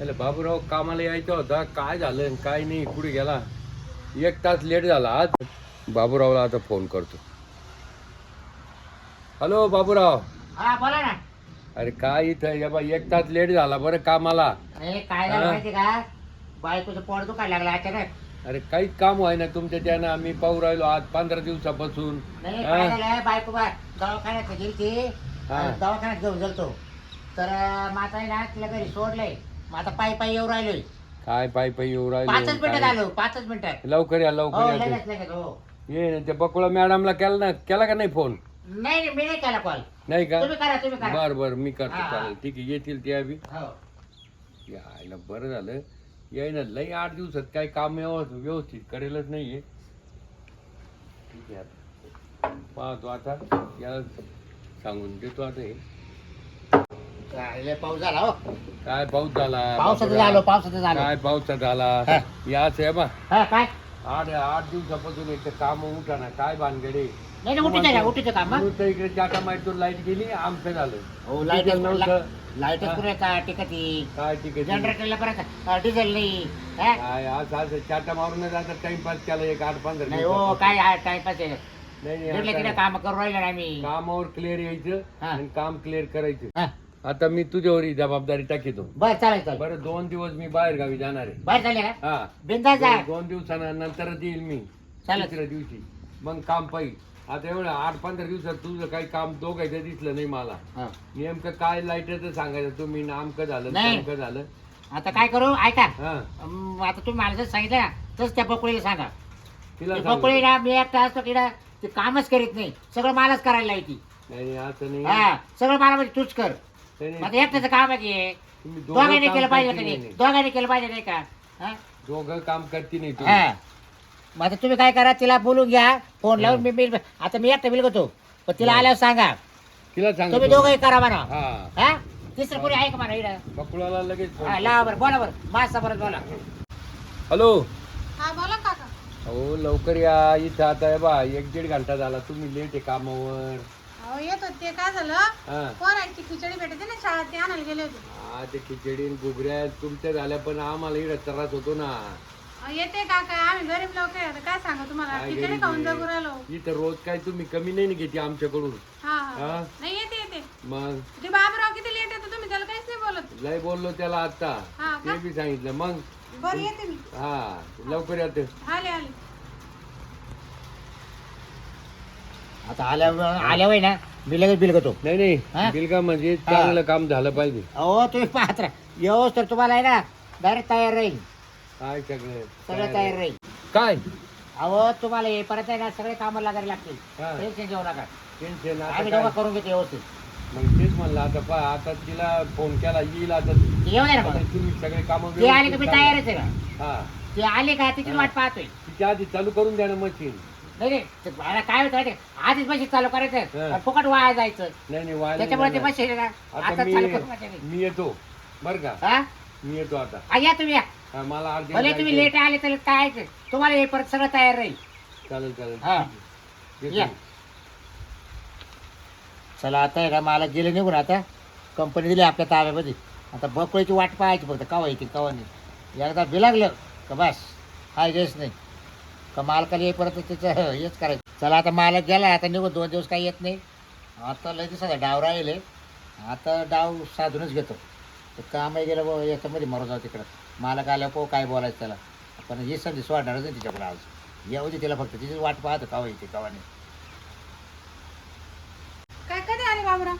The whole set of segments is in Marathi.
त्याला बाबूराव कामाला यायचा होता. काय झालं काय नाही? कुठे गेला? एक तास लेट झाला आज. बाबूरावला आता फोन करतो. हॅलो बाबूराव. हा बोला ना. अरे काय इथं? बा एक तास लेट झाला बरं कामाला. अरे काय झालं हा? माहिती का? बायकोचं पोट दुखायला लागला अचानक. अरे काहीच काम व्हाय ना तुमच्या त्यानं. आम्ही पाहू राहिलो आज पंधरा दिवसापासून. नाही हा? काय झालं? बायको बा दवाखान्यात गेली ती हा. दवाखान्यात घेऊन गेलतो. तर ना तिला घरी सोडलंय. मग आता पायी पायी येऊ राहिलोय काय पाय पाय येऊ पाचच मिनिटात राहिले आलो पाचच मिनिटात लवकर या हो लवकर या लगेच लगेच हो. ये ना त्या बकुळा मॅडमला केला ना केला का नाही फोन? नाही नाही, मी नाही केला कॉल नाही का? तुम्ही करा तुम्ही करा. बर बर मी करतो हा. चालेल. ठीक आहे येतील त्या बी हो. यायला बरं झालं. याय ना लई आठ दिवसात काही काम व्यव- व्यवस्थित करेलच नाहीये. ठीक आहे आता पाहतो आता. याला सांगून देतो आता हे. काय लय पाऊस झाला हो काय पाऊस झाला पावसाचं बापरा. झालो पावसाचं झालो काय पावसात झाला. याच आहे बा हा काय आठ आठ दिवसापासून एक काम उठा ना काय भानगडे नाही नाही उठीचं का उठीचं काम हा? तर इकडे चाटा माहिती लाइट गेली आमचं झालं हो लाइट डिझेल नव्हतं. लाईटच. पुरेचा टिकती काय ठीक आहे जनरेटरला परत डिझेल नाही हा? काय आज आज चाटा मारून टाइमपास केला एक आठ पंधरा नाही हो दिवसापासून. काय हा टाइमपास आहे नाही, नाही, तिकडे तिकडे आता काम करू राहिलो ना आम्ही कामावर क्लिअर यायचं हा. आणि काम क्लिअर करायचं हा. आता मी तुझ्यावर ही जबाबदारी टाकीतो. बर चालेल चालेल. बरं दोन दिवस मी बाहेर गावी जाणार आहे. बर चालेल का? हा. बिंदास जा. दोन- दोन दिवसानंतरच येईल मी. चालेल. तिसऱ्या दिवशी. मग काम पाहिजे आता एवढं आठ पंधरा दिवसात तुझं काही काम दोघायचं दिसलं नाही मला. हा. नेमकं काय लाईटचं सांगायचं? तुम्ही नामकं झालं नाही. नामकं झालं. आता काय करू? ऐका. हा. आता तुम्ही मला सांगितलं ना तसं त्या बकुळीला सांगा. तिला ती सांग. बकुळी ना मी एकटा असतो तिला ते कामच करीत नाही. सगळं मलाच करायला लावती. नाही नाही, असं नाही. हा. सगळं मला म्हणजे तूच कर. आता एकट्याचं काम आहे. तुम्ही दोघं दोघांनी काम केलं पाहिजे करती नाही. दोघांनी केलं पाहिजे नाही का? हा? दोघं काम करते नाही तुम्ही. हा. मग आता तुम्ही काय करा तिला बोलून घ्या. फोन लावून मी बिल आता मी एकटा बिल घेतो पण तिला. आल्यावर सांगा. तिला सांग तुम्ही दोघंही करा म्हणा. हा. हा? तिसरं कोणी आहे का म्हणा इकडं बकुळाला लगेच phone हा कर. लावा बरं बोला बरं. माझा बरं बोला. हॅलो? हा बोला काका. हो लवकर या. इथं आता बा एक दीड घंटा झाला. तुम्ही लेट आहे कामावर. अहो येत होते. ते काय झालं? हा. पोरांची खिचडी भेटते ना शाळेत ते आणायला गेले होते. हा ते खिचडी आणि तुमच्या झाल्या पण आम्हाला इकडे त्रास होतो ना. अहो, येते काका. आम्ही गरीब लोक आहे. आता काय सांगू तुम्हाला? काय खिचडी गरीब खाऊन आहे? जगू राहिलो. इथं रोज काय तुम्ही कमी नाही ना घेते आमच्याकडून? हा हा. हा? नाही येते येते. मग? ते बाबूराव किती लेट येतो तुम्ही? त्याला काहीच नाही बोलत. लय बोललो त्याला आता. हा का? ते बी सांगितलं. मग? बरं येते मी. हा लवकर येते. आले आले. आता आल्या आल्यावर ना? मी लगेच बिल घेतो नाही हा? नाही बिलका म्हणजे चांगलं काम झालं पाहिजे. अहो तुम्ही पाहत राहा. व्यवस्थित तर तुम्हाला आहे ना डायरेक्ट तयार राहील. काय सगळं? सगळं तयार राहील. काय? अहो तुम्हाला हे परत आहे ना सगळे कामं लागायला लागतील. हा. टेन्शन घेऊ नका. टेन्शन आता आम्ही काय? दोघं करून घेतो व्यवस्थित. मग तेच म्हणलं आता पहा आता तिला फोन केला येईल आता ते. येऊ दे ना आता मग तुम्ही सगळे काम ते आले का मी तयारच आहे हा. ते आले का तिची. वाट पाहतोय. तिच्या आधी चालू करून द्या ना मशीन. नाही नाही ते मला काय होतं? आधीच मशीन चालू करायचं हा. फुकट वाया जायचं नाही नाही व्हायला त्याच्यामुळे ते नाही मशीन आहे ना आता आता मी चालू करू नका ते. मी येतो बर का हा मी येतो आता हा, या तुम्ही या हा, मला भले तुम्ही. लेट आले तर काय आहे ते? तुम्हाला हे परत सगळं तयार राहील चालेल चालेल हा. येतो या. मी. चला आता आहे का मला गेले निघून आता कंपनी दिली आपल्या ताब्यामध्ये आता बकळीची वाट पाहायची फक्त कवा येते कवा नाही एकदा बिलागलं का बस हाय गेस नाही का मालकाला येईपर्यंत त्याचं हेच करायचं. चला आता मालक गेला आता निघून दोन दिवस काही येत नाही. आता लय दिवसाचा डाव राहिले आता डाव साधूनच घेतो. तर कामही गेलं बुवा याच्यामध्ये मरू जाऊ तिकडं. मालक आल्या पो काय बोलायचं त्याला. पण ही संधी सोडणारच नाही तिच्याकडे आज. येऊ दे तिला फक्त. तिची वाट पाहतो कवा येते कवा नाही. काय कधी आले बाबूराव?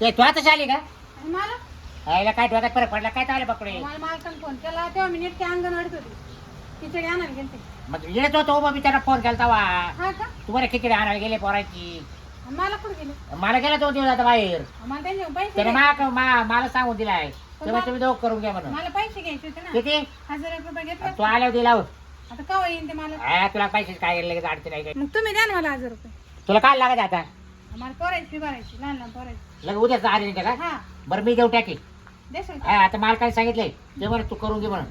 ते तू आता आली का? आणि मला आईला काय डोक्यात फरक पडला? काय चाललं पकडे मला मालकाने फोन केला तेव्हा मी नीट ते अंगणवाडीत होती. खिचडी आणायला गेलते. मग येत होतो मग मी फोन केला वा हा का? तुम्हाला खिचडी आणायला गेले पोराची. मला कुठे गेले? मला गेला दोन दिवस आता बाहेर. मला त्यांचे पैसे त्याने घ्यायचे. मा मा- मला सांगून दिलाय तेव्हा तुम्ही दोघं करून घ्या म्हणून. मला पैसे घ्यायचे होते ना. किती? हजार एक रुपये घेतले तू आल्यावर दिला हो. आता केव्हा येईन ते मला? हा, तुला पैसे काय लगेच अडचण आहे. काय मग तुम्ही द्या ना मला हजार रुपये. तुला काय लागत आता? मला पोरायची भरायची लहान लहान पोरायची. लगेच उद्याच आली नाही का हा. बरं मी देऊ टाकी देशील का? हा आता मला काय सांगितलंय ते म्हणा तू करून घे म्हणून.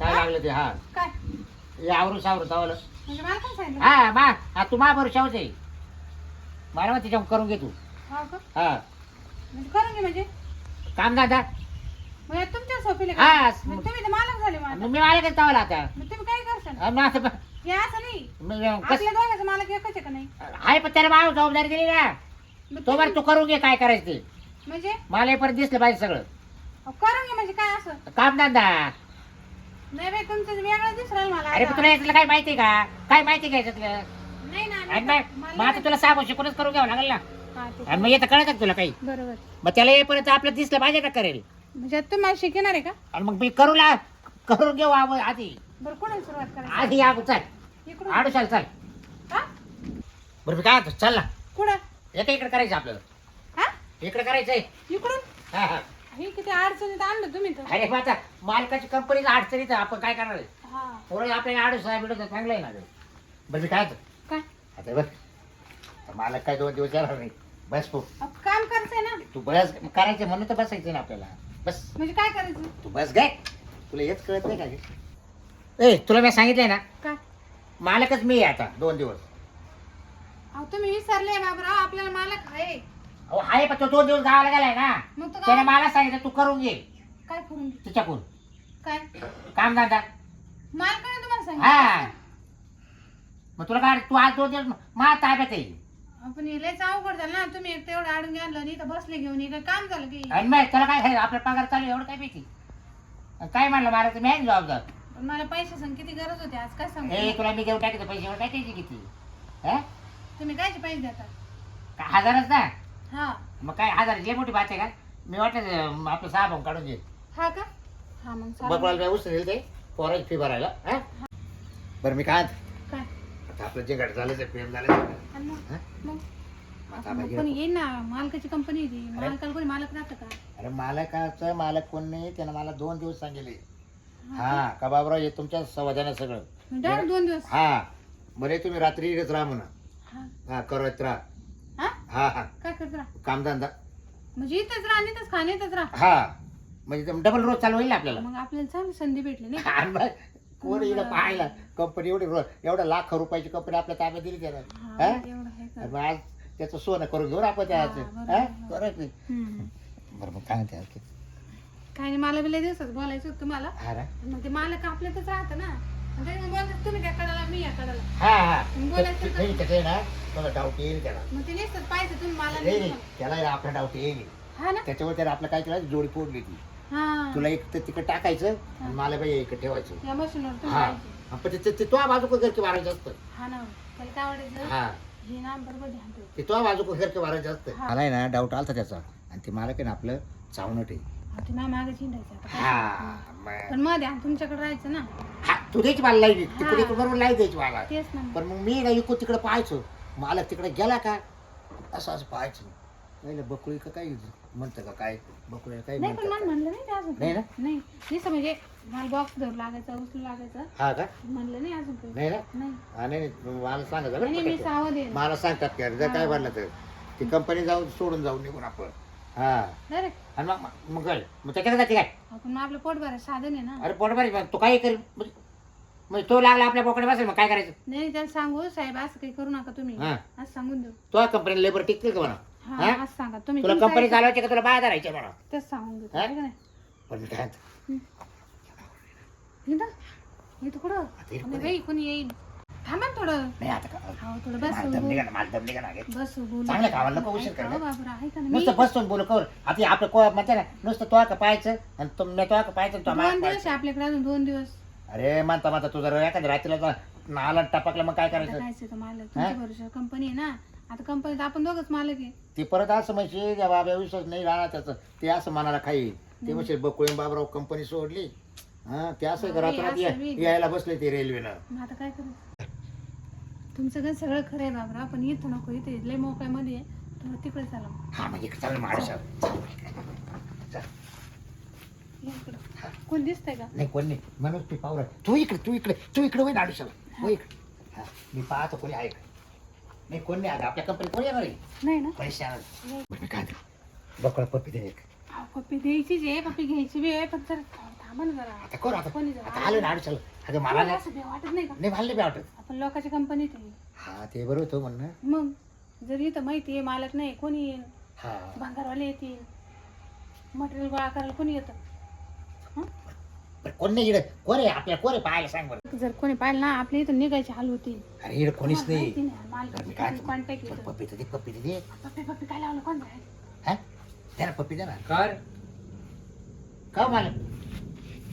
काय लागलं ते हा. काय? हे आवरून सावरून चावलं म्हणजे मला काय सांगितलं. हा मा हा तू मा बरं शावच आहे मला मग त्याच्यावर करून घे तू. हो का? हा. म्हणजे करून घे म्हणजे? काम दादा यात तुमच्या सोपीले हा, मग तुम्ही तर मालक झाले मग मग आता. मी मला काय चावला आता. मग तुम्ही काय करशाल? मग ब- हे असं नाही. मी, अं, कस आपल्या दोघांचं मालक एकच आहे का नाही? आहे पण त्याला मला जबाबदारी दिली ना. मग तो बरं तुम्ही- तू करून घे काय करायचं ते. म्हणजे? मला हे परत दिसलं पाहिजे सगळं. अहो, करून घे म्हणजे काय असं? काम धंदा. नाही बाई तुमचं वेगळं दिसू राहिलं मला. अरे पण आता. तुला याच्यातलं काय माहिती का? काय माहिती का याच्यातलं? नाही ना आणि नाही. मग मला मग आता तुला सांगू शिकूनच करून घ्यावं लागेल ना. हा, ते- आणि मग येतं कळत का तुला काही? बरोबर. मग त्याला येईपर्यंत आपलं दिसलं पाहिजे का करेल? म्हणजे आता तुम्ही मला शिकणार आहे का? आणि मग मी करू ला करून घेऊ आव- आधी. बरं कोणाला सुरुवात करायची? आधी या चल. इकडून. आडू चाल चाल. हा? बरं मी काय म्हणतो, चल ना. कुठं? एका इकडे करायचं आपल्याला. हा? इकडे करायचंय. इकडून? हा हा. हे किती अडचणीत आणलं तुम्ही तर. अरे माझा मालकाची कंपनीच अडचणीत आहे, आपण काय करणार आहे? हा. आपल्याला आडू साहेब बिडू चांगलं आहे ना गं. बरं मी काय काय? आता बघ आता मालक काय दोन दिवस येणार नाही. बस तू. अहो, काम करते ना. तू बस करायचं म्हणून तर बसायचं ना आपल्याला. बस. म्हणजे काय करायचं? तू बस गे. तुला हेच कळत नाही का? ए तुला मी सांगितलंय ना? काय? मालकच मी आहे आता दोन दिवस. अहो तुम्ही विसरले बाबराव आपल्याला मालक आहे. अहो आहे पण तो दोन दिवस गावाला गेलाय ना. मग तो त्याने मला सांगितलं तू करून घे. काय करून घे? तिच्याकडून. काय? काम धंदा. मालकाने तुम्हाला हा. सांगितलं मग तुला काय तू आज दोन दिवस मा ताब्यात आहे. आपण लयच अवघड झालं ना. तुम्ही एक तेवढं आडून घ्यायला आणि इथं बसले घेऊन काय काम झालं की. आणि मग त्याला काय आहे, आपला पगार चालू आहे, एवढं काय आणि काय म्हणलं मला तर मी आहे ना जबाबदार? पण मला पैसे सांग किती गरज होती आज काय हे सांगू तुला मी देऊ टाकायचं पैसे एवढं टाकायचे किती? हा? तुम्ही कायचे पैसे देता? काय हजारच ना? हा. मग काय हजार जे मोठी बात आहे का? मी वाटलं आपलं सहा भाऊ काढून दे हा का? हा मग चालेल. बकवाला काय उचल ते? पोराची फी भरायला हा? बरं मी काय? म्हणतो, काय? आता आपलं जे घड झालं ते प्रेम झालं आणि मग हा? मग? आता मग बाकी कोणी येईल ना? मालकाची कंपनी ती. मालकाला कोणी मालक राहतं का? अरे मालकाचं मालक कोण नाही त्यानं मला दोन दिवस सांगितले. हा का? बाबराव हे तुमच्या संवादाने सगळं. डायरेक्ट दोन दिवस? हा. बरे तुम्ही रात्री इकडेच राहा म्हणा. हा. हा करत राहा. हा हा काय करत राहा कामधंदा म्हणजे इथंच राहा आणि इथंच राहा हा म्हणजे डबल रोज चालू होईल ना आपल्याला मग आपल्याला चांगली संधी भेटली नाही का? आणि मग कोण इकडे पाहायला कंपनी एवढी रोज एवढ्या लाख रुपयाची कंपनी आपल्या ताब्यात दिली त्याला हा, हा? एवढं आहे का? आणि मग आज त्याचं सोनं करून घेऊ ना आपण हा, त्याचं बरोबर. हा? करत नाही हम्म. बरं मग काय म्हणते आणखी? काय नाही मला बी लय दिवसात बोलायचं होतं तुम्हाला हा ना? मग ते मालक आपल्यातच राहतं ना मग ते मग बोलतात तुम्ही त्या कडाला मी या कडाला हा हा. मग बोलायचं ते- तर- नाही, त्याचं आहे ना तुला डाऊट येईल त्याला. मग ते नेसतात पाहिजे तुम्ही मला नाही नाही नाही, बोला. त्याला आहे ना आपला डाऊट येईल. हा ना? त्याच्यावर त्याला आपलं काय केलं जोडी फोडली ती. हा. तुला एक तर तिकडे टाकायचं आणि मला बाई इकडे ठेवायचं. या मशीनवर तुम्ही हा. पाहिजे. हा, पण ते- ते तो बाजू घरचे मारायचं असतं हा ना त्याला काय आवडायचं? हा. हे ना बरोबर ध्यान ठेव ते तो बाजू घरचे मारायचं असतं हा. मला आहे ना डाऊट आलता त्याचा. आणि ते मला काय ना आपलं चावणट आहे हा, ते मागे चिंडायचं आता. काय हा? मग- पण मग ध्यान तुमच्याकडे राहायचं ना. तू द्यायची मला लाइट. तिकडे बरोबर लाइट द्यायची मला. तेच ना. पण मग मी ना इकडून तिकडे पाहायचो. मला तिकडे गेला का? असं असं पाहायचं. नाही बकुळी का काय म्हणतं का काय? बकुळी काय नाही पण म्हणलं नाही ते अजून? नाही ना? नाही. नुसतं म्हणजे मला बॉक्स धरू लागायचा उचलू लागायचं. हा का? म्हणलं नाही अजून काही. नाही ना? नाही. हा नाही नाही, मला बरं आणि मी का सावध आहे. मला सांगतात की जर काय म्हणलं तर. ती कंपनी जाऊन सोडून जाऊन निघून आपण. हा. डायरेक्ट आणि मग मग काय मग त्याच्याकडे जाते काय? आपण आपलं पोट भरायचं साधन आहे ना. अरे पोट बरी मग तू काही कर म्हणजे म्हणजे तो लागला आपल्या पोकडे बसेल मग काय करायचं? नाही त्याला सांगू साहेब असं काही करू नका तुम्ही. हा. असं सांगून देऊ. तो कंपनी लेबर टिकतील का म्हणा? हा हा? असं सांगा. तुम्ही तुला तुमचं कंपनी ऐका. चालवायची का? तुला बाहेर धरायचे म्हणा. तेच सांगून हा? नाही पण मी काय म्हणतो, इथं इथं कुठं? आता इथं नाही बाई कोणी येईल? थांबा ना थोडं. नाही आता का हा थोडं मला बस दम निघा ना, मला दम निघा ना गे. बस बोलू. चांगलं कामाला नको उशीर ऐका करा. हो बाबरा ऐका ना मी. नुसतं बसून बोलू आता हे आपलं को म्हणते ना नुसतं तो का पाहायचं आणि तुम तो का पाहायचं आणि तो दोन माग दिवस पाहायचं. आहे आपल्याकडे अजून दोन दिवस. अरे म्हणता म्हणता तू जर एखाद्या रात्रीला नाला टपकलं मग काय आता करायचं? तो मालक? तुमच्या कंपनी आहे ना? आता कंपनीत आपण दोघच मालक आहे. ती परत असं म्हणशील त्या बाबा विश्वास नाही राहणार त्याचं. ते असं मनाला खाईल ते म्हणशील बकुळे बाबराव कंपनी सोडली. हा ते असं मी- यायला बसले ते रेल्वेनं मग आता काय करू? तुमचं गण सगळं खरं आहे बाबरा पण इथं नको इथे लय मोकळ्यामध्ये आहे. तिकडे चला. हा म्हणजे चालेल महाराष्ट्रात या इकडं. कोण दिसतंय का? नाही कोण नाही. तू पाहू राहिला. तू इकडे तू इकडे तू इकडे होईल आयुष्याला हो. इकडे. हा. मी पाहतो कोणी आहे का? नाही कोण नाही. आता आपल्या कंपनी कोणी येणार आहे? नाही ना. पैसे आणायला. बरं, मी काय बकळा पप्पी दे एक. अहो, पप्पी द्यायचीच आहे. पप्पी घ्यायची बी आहे पण जरा थांबा ना जरा. आता करू आता. कोणी जरा आता आलो ना आयुष्याला अगं मला तुम्हाला नाही असं वाटत नाही का? नाही मला नाही वाटत. आपण लोकांच्या कंपनीत आहे. हा ते बरोबर होतं म्हणणं. मग जर इथं माहिती आहे मालक नाही कोणी येईल? हा. भांगारवाले येतील. मटेरियल गोळा करायला कोणी येतं? कोण नाही इकडे? आहे? आपल्या कोण आहे पाहायला? सांग बरं. जर कोणी पाहिलं ना आपल्या इथून निघायची हाल होती. अरे इकडे कोणीच नाही. काय पण. पप्पी तर दे पप्पी तर दे पप्पी पप्पी काय लावलं? कोण? हा? दे ना पप्पी दे ना काय? का हो मला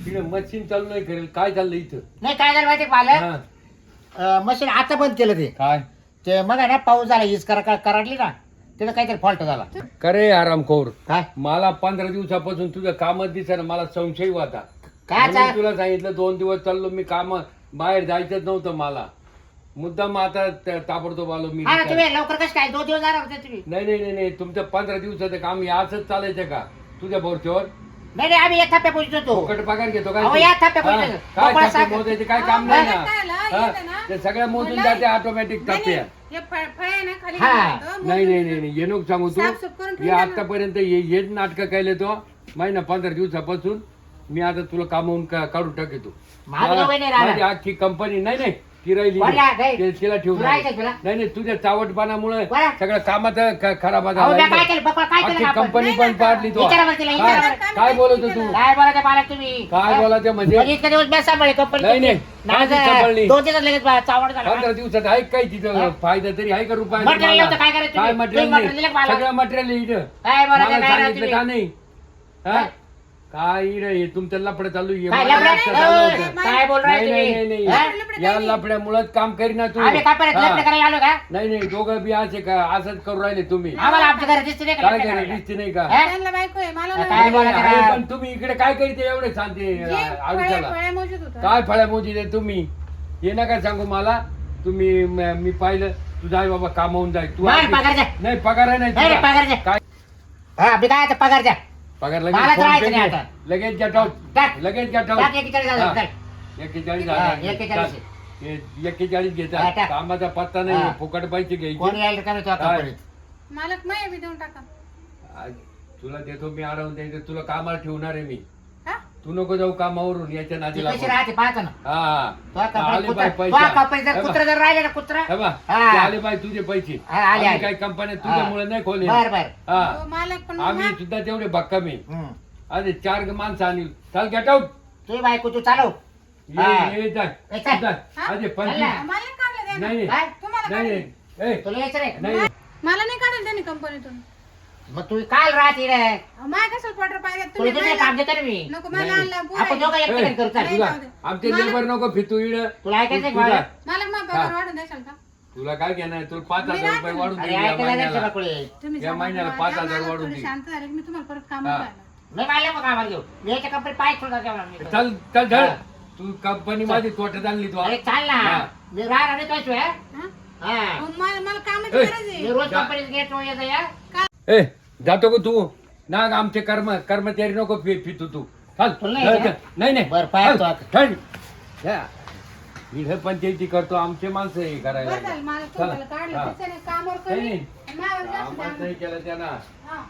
तिकडे मशीन चालू नाही करेल. काय चाललं इथं? नाही काय झालं माहिती मला हा, मशीन आता बंद केलं ते. काय? ते मग आहे ना पाऊस झाला हीच करा कराडली ना तिथं काहीतरी फॉल्ट झाला. करे आरामखोर काय? मला पंधरा दिवसापासून तुझं कामच दिसत मला संशय होता काय म्हणून चा- तुला सांगितलं दोन दिवस चाललो मी काम बाहेर जायचंच नव्हतं मला. मुद्दाम आता त- ताबडतोब आलो मी हा ना तुम्ही लवकर कसं काय? दोन दिवस जाणार होते तुम्ही? नाही नाही नाही नाही तुमचं पंधरा दिवसाचं काम हे असंच चालायचं का? तुझ्या बोरच्यावर? नाही नाही आम्ही एक थप्प्या पोहोचतो तो. फुकट पगार घेतो अहो, काय या हा, पोहोचतो. काय मोकळा. मोजायचे? काय काम नाही ना? काय आलं, हा, येतं ना. ते सगळ्या मोजून जाते ऑटोमॅटिक हे फळ- फळ आहे ना खाली हा. गेलं, नाही मोजून नाही नाही नाही ये नको सांगू तू. साफसूफ करून हे ठेवलं ना. आतापर्यंत हे हेच नाटक केले तो महिना पंधरा दिवसापासून. मी आता तुला कामावून का- काढून टाकेतो माझं दोघं नाही राहणार. माझी अख्खी कंपनी नाही नाही ती राहिली कोणला? नाही. ते- तिला ठेवून तुला? नाही नाही तुझ्या चावटपणामुळे? सगळं कामात ख- खराब अहो मी काय झाला केलं बघा काय केलं अख्खी आपण कंपनी नाही पण ना, पाडली तो विचारा बरं तिला, काय विचारा बरं. काय बोलत तू काय बोलायचं मला तुम्ही काय? बोलायचं म्हणजे म्हणजे इतके दिवस मी सांभाळले कंपनी नाही, नाही. नाही काय सांभाळली? दोन दिवस लगेच बा- चावड झाला पंधरा दिवसात आहे काय तिथं? फायदा तरी आहे का रुपये काय करायचं काय तुम्ही? मटेरियल मला- सगळं मटेरियल इथं काय बोलायचं सांगितलं? का नाही हा? हा? काय रे हे तुमचं लफडं चालू आहे. काय मला लफडं? लक्षात आलं ओय, होतं. काय बोल राय नाही नाही तुम्ही नाही हा? नाही या लफड्यामुळेच काम करीना तू आम्ही काय परत हा. लग्न करायला आलो का नाही नाही दोघं बी असे का असंच करू राहिले तुम्ही आम्हाला आमच्या घरी दिसते नाही का काय लग्न करे करायला? दिसते नाही का हा? त्यांना बायको आहे मला काय नाही. बोलायचं आहे, का? पण तुम्ही इकडे काय करीते एवढे शांती जे फळे- आयुष्याला फळे मोजत होतं. काय फळ्या मोजी दे तुम्ही हे नका सांगू मला तुम्ही म- मी पाहिलं तू जाय बाबा कामावून जाय तू आधी- पगार द्या. नाही पगार आहे नाही नाही, तुला. नाही, पगार द्या. काय हा मी काय आता पगार द्या पगार मला लगेच फोन पे नाही. आता. लगेच get out. टाक. लगेच get out. टाक एकेचाळीस हजार, हा. टाक. हा. चाल. हे हा, घेतात टाक. कामाचा पत्ता नाही. फुकट पैसे कोण घ्यायचे यायला का नाही तुझ्या काय? कंपनीत मालक माय बी देऊन टाका आज तुला देतो मी अडवून द्यायचं तुला कामाला ठेवणार आहे मी तू नको जाऊ कामावरून याच्या ती नादीला कशी लागू. राहते पाहतो ना हा आले कुत्रा पैसा जर हे कुत्रा बघ, जर राहिले ना कुत्रा हे बघ, हा. ते आले बाय तुझे पैसे हा, आले, आम्ही आले. काही कंपन्या तुझ्यामुळे नाही खोले बर बर हा हो, मालक पण आम्ही सुद्धा तेवढे भक्कम आहे हम्म. अरे चार माणसं आणली चाल गेट आउट तुझी बायको तू चालव ये हा. ये जा ए, चल. जा. हा? अरे पंचवीस काढलं ना. नाही नाही काय? तुम्हाला नाही काढलं. नाही. ए, तुला यायचं नाही नाही नाही. मला नाही काढेल त्यांनी कंपनीतून मग तू काल राहते रे माय कसं पाहिजे तुला तुम्ही मला- काम देतो ना मी नको मला नाही. आणलं बोलायचं. आपण दोघं एकटे करू चाल नाही, तुला जाऊ दे. आमचे मला- लेबर नको फितू इड तुला ऐकायचं आहे का तुझा- मला? मग पगार वाढून द्याल का तुला काय घेणार तुला पाच मी हजार रुपये राहते. वाढून अरे या ऐकायला नाही महिन्याला सगळं तुम्ही या सांगा महिन्याला मला, पाच हजार मला वाढून थोडी दे. शांत झाली की मी तुम्हाला परत काम हा. नाही मला मग कामाला घेऊ मी याच्या कंपनी पाय सोडा जेवणार मी. चल चल धड. तू कंपनी माझी तोट्यात आणली तू अरे चाल ना हा. मी राहणार नाही हा मला मला कामाची ए. गरज आहे मी रोज जा. कंपनीत गेट येतो या ए जातो का तू ना आमचे कर्म कर्मचारी नको फि- फितू तू चल तुला नाही. नाही नाही बरं, पाहतो चल, आता. चल. या. इथं पंचायती करतो आमचे माणसं हे करायला बरं झालं मला चला. तुम्हाला काढलं हा. त्याच्याने कामावर नाही, कमी नाही. आणि माझ्यावर जास्त कामच ध्यान. नाही केलं त्यांना हा.